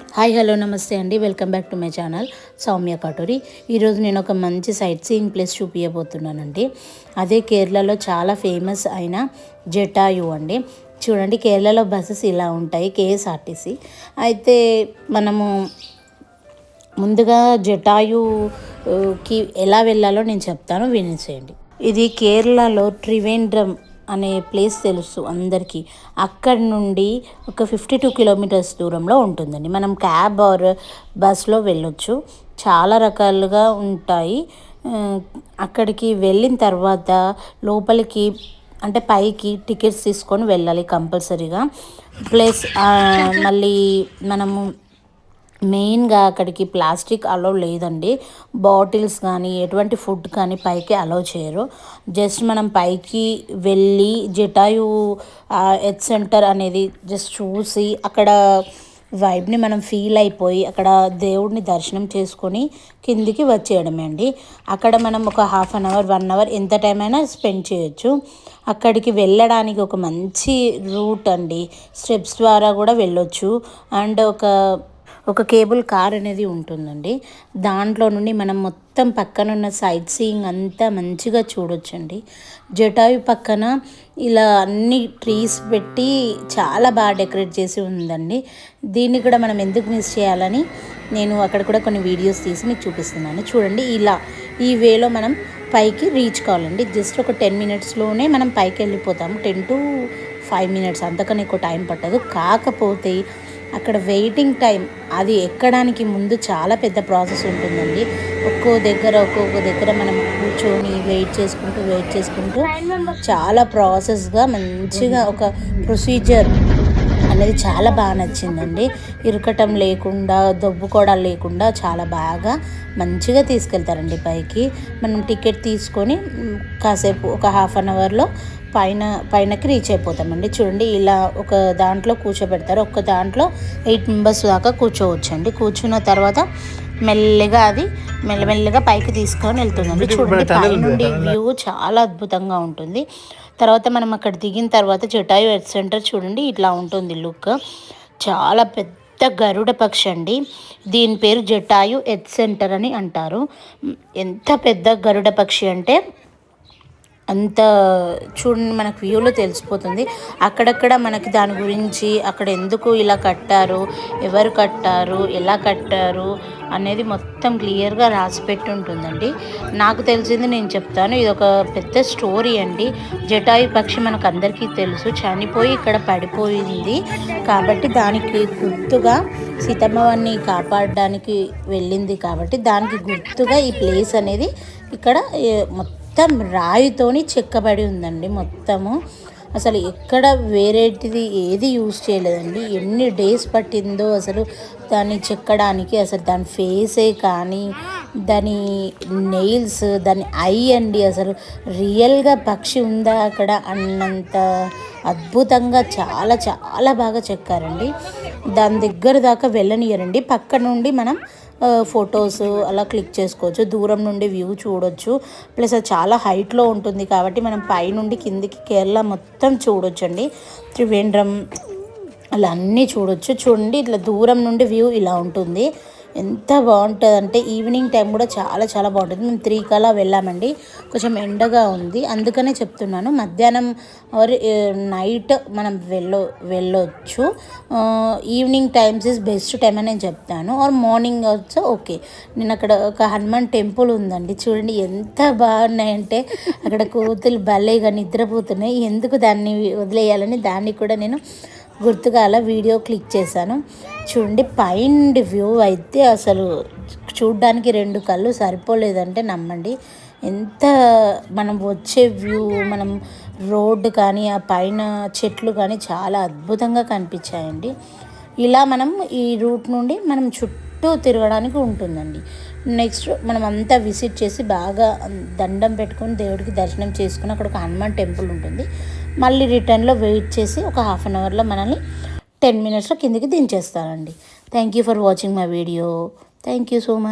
Hi hello నమస్తే అండి. Welcome back to my channel Soumya Katori. ఈరోజు నేను ఒక మంచి సైట్ సీయింగ్ ప్లేస్ చూపించబోతున్నానండి అదే కేరళలో చాలా ఫేమస్ అయిన జటాయు అండి. చూడండి కేరళలో బస్సెస్ ఇలా ఉంటాయి కేఎస్ఆర్టీసీ అయితే మనము ముందుగా జటాయుకి ఎలా వెళ్ళాలో నేను చెప్తాను. వినేసేయండి. ఇది కేరళలో త్రివేంద్రం అనే ప్లేస్ తెలుసు అందరికీ. అక్కడి నుండి ఒక ఫిఫ్టీ టూ కిలోమీటర్స్ దూరంలో ఉంటుందండి. మనం క్యాబ్ ఆర్ బస్లో వెళ్ళొచ్చు. చాలా రకాలుగా ఉంటాయి. అక్కడికి వెళ్ళిన తర్వాత లోపలికి అంటే పైకి టికెట్స్ తీసుకొని వెళ్ళాలి కంపల్సరీగా. ప్లస్ మళ్ళీ మనము మెయిన్గా అక్కడికి ప్లాస్టిక్ అలో లేదండి. బాటిల్స్ కానీ ఎటువంటి ఫుడ్ కానీ పైకి అలో చేయరు. జస్ట్ మనం పైకి వెళ్ళి జటాయు ఎత్ సెంటర్ అనేది జస్ట్ చూసి అక్కడ వైబ్ని మనం ఫీల్ అయిపోయి అక్కడ దేవుడిని దర్శనం చేసుకొని కిందికి వచ్చేయడమే అండి. అక్కడ మనం ఒక half an hour one hour ఎంత టైం అయినా స్పెండ్ చేయొచ్చు. అక్కడికి వెళ్ళడానికి ఒక మంచి రూట్ అండి. స్టెప్స్ ద్వారా కూడా వెళ్ళొచ్చు. అండ్ ఒక ఒక కేబుల్ కార్ అనేది ఉంటుందండి. దాంట్లో నుండి మనం మొత్తం పక్కన ఉన్న సైట్ సీయింగ్ అంతా మంచిగా చూడొచ్చండి. జటాయు పక్కన ఇలా అన్ని ట్రీస్ పెట్టి చాలా బాగా డెకరేట్ చేసి ఉందండి. దీన్ని కూడా మనం ఎందుకు మిస్ చేయాలని నేను అక్కడ కూడా కొన్ని వీడియోస్ తీసి మీకు చూపిస్తున్నాను. చూడండి ఇలా ఈ వేలో మనం పైకి రీచ్ కావాలండి. జస్ట్ ఒక టెన్ మినిట్స్లోనే మనం పైకి వెళ్ళిపోతాము. టెన్ టు ఫైవ్ మినిట్స్ అంతకన్నా ఎక్కువ టైం పట్టదు. కాకపోతే అక్కడ వెయిటింగ్ టైం అది ఎక్కడానికి ముందు చాలా పెద్ద ప్రాసెస్ ఉంటుందండి. ఒక్కో దగ్గర ఒక్కొక్క దగ్గర మనం కూర్చొని వెయిట్ చేసుకుంటూ వెయిట్ చేసుకుంటూ చాలా ప్రాసెస్గా మంచిగా ఒక ప్రొసీజర్ అనేది చాలా బాగా నచ్చిందండి. ఇరకటం లేకుండా దొబ్బుకోవడం లేకుండా చాలా బాగా మంచిగా తీసుకెళ్తారండి పైకి. మనం టికెట్ తీసుకొని కాసేపు ఒక హాఫ్ అన్ అవర్లో పైన పైనకి రీచ్ అయిపోతామండి. చూడండి ఇలా ఒక దాంట్లో కూర్చోబెడతారు. ఒక దాంట్లో ఎయిట్ మెంబర్స్ దాకా కూర్చోవచ్చండి. కూర్చున్న తర్వాత మెల్లిగా అది మెల్లమెల్లగా పైకి తీసుకొని వెళ్తుందండి. చూడండి పైనుండి వ్యూ చాలా అద్భుతంగా ఉంటుంది. తర్వాత మనం అక్కడ దిగిన తర్వాత జటాయు హెడ్ సెంటర్ చూడండి ఇట్లా ఉంటుంది లుక్. చాలా పెద్ద గరుడ పక్షి అండి. దీని పేరు జటాయు హెడ్ సెంటర్ అని అంటారు. ఎంత పెద్ద గరుడ పక్షి అంటే అంత చూడండి మనకు వ్యూలో తెలిసిపోతుంది. అక్కడక్కడ మనకి దాని గురించి అక్కడ ఎందుకు ఇలా కట్టారు ఎవరు కట్టారు ఎలా కట్టారు అనేది మొత్తం క్లియర్గా రాసి పెట్టి ఉంటుందండి. నాకు తెలిసింది నేను చెప్తాను ఇది ఒక పెద్ద స్టోరీ అండి. జటాయు పక్షి మనకు అందరికీ తెలుసు చనిపోయి ఇక్కడ పడిపోయింది. కాబట్టి దానికి గుర్తుగా సీతమ్మవారిని కాపాడడానికి వెళ్ళింది కాబట్టి దానికి గుర్తుగా ఈ ప్లేస్ అనేది ఇక్కడ మొత్తం మొత్తం రాయితోని చెక్కబడి ఉందండి మొత్తము. అసలు ఎక్కడ వేరేటిది ఏది యూజ్ చేయలేదండి. ఎన్ని డేస్ పట్టిందో అసలు దాన్ని చెక్కడానికి అసలు దాని ఫేసే కానీ దాని నెయిల్స్ దాని ఐ అండి అసలు. రియల్గా పక్షి ఉందా అక్కడ అన్నంత అద్భుతంగా చాలా చాలా బాగా చెక్కారండి. దాని దగ్గర దాకా వెళ్ళనియరండి. పక్క నుండి మనం ఫొటోస్ అలా క్లిక్ చేసుకోవచ్చు. దూరం నుండి వ్యూ చూడొచ్చు. ప్లస్ అది చాలా హైట్లో ఉంటుంది కాబట్టి మనం పైనుండి కిందికి కేరళ మొత్తం చూడొచ్చండి. త్రివేంద్రం అలా అన్నీ చూడొచ్చు. చూడండి ఇట్లా దూరం నుండి వ్యూ ఇలా ఉంటుంది. ఎంత బాగుంటుంది అంటే ఈవినింగ్ టైం కూడా చాలా చాలా బాగుంటుంది. మేము త్రీ కలా వెళ్ళామండి. కొంచెం ఎండగా ఉంది. అందుకనే చెప్తున్నాను. మధ్యాహ్నం ఆర్ నైట్ మనం వెళ్ళ వెళ్ళొచ్చు. Evening times is best time అని నేను చెప్తాను. ఆర్ మార్నింగ్ వచ్చో ఓకే నేను అక్కడ ఒక హనుమాన్ టెంపుల్ ఉందండి. చూడండి ఎంత బాగున్నాయంటే అక్కడ కోతులు భలేగా నిద్రపోతున్నాయి. ఎందుకు దాన్ని వదిలేయాలని దాన్ని కూడా నేను గుర్తుగా అలా వీడియో క్లిక్ చేశాను. చూడండి పైన వ్యూ అయితే అసలు చూడ్డానికి రెండు కళ్ళు సరిపోలేదంటే నమ్మండి. ఎంత మనం వచ్చే వ్యూ మనం రోడ్డు కానీ ఆ పైన చెట్లు కానీ చాలా అద్భుతంగా కనిపించాయండి. ఇలా మనం ఈ రూట్ నుండి మనం చుట్టూ తిరగడానికి ఉంటుందండి. నెక్స్ట్ మనం అంతా విజిట్ చేసి బాగా దండం పెట్టుకొని దేవుడికి దర్శనం చేసుకుని అక్కడ ఒక హనుమాన్ టెంపుల్ ఉంటుంది. మళ్ళీ రిటర్న్లో వెయిట్ చేసి ఒక హాఫ్ అన్ అవర్లో మనల్ని టెన్ మినిట్స్లో కిందికి దించేస్తానండి thank you for watching my video. Thank you so much.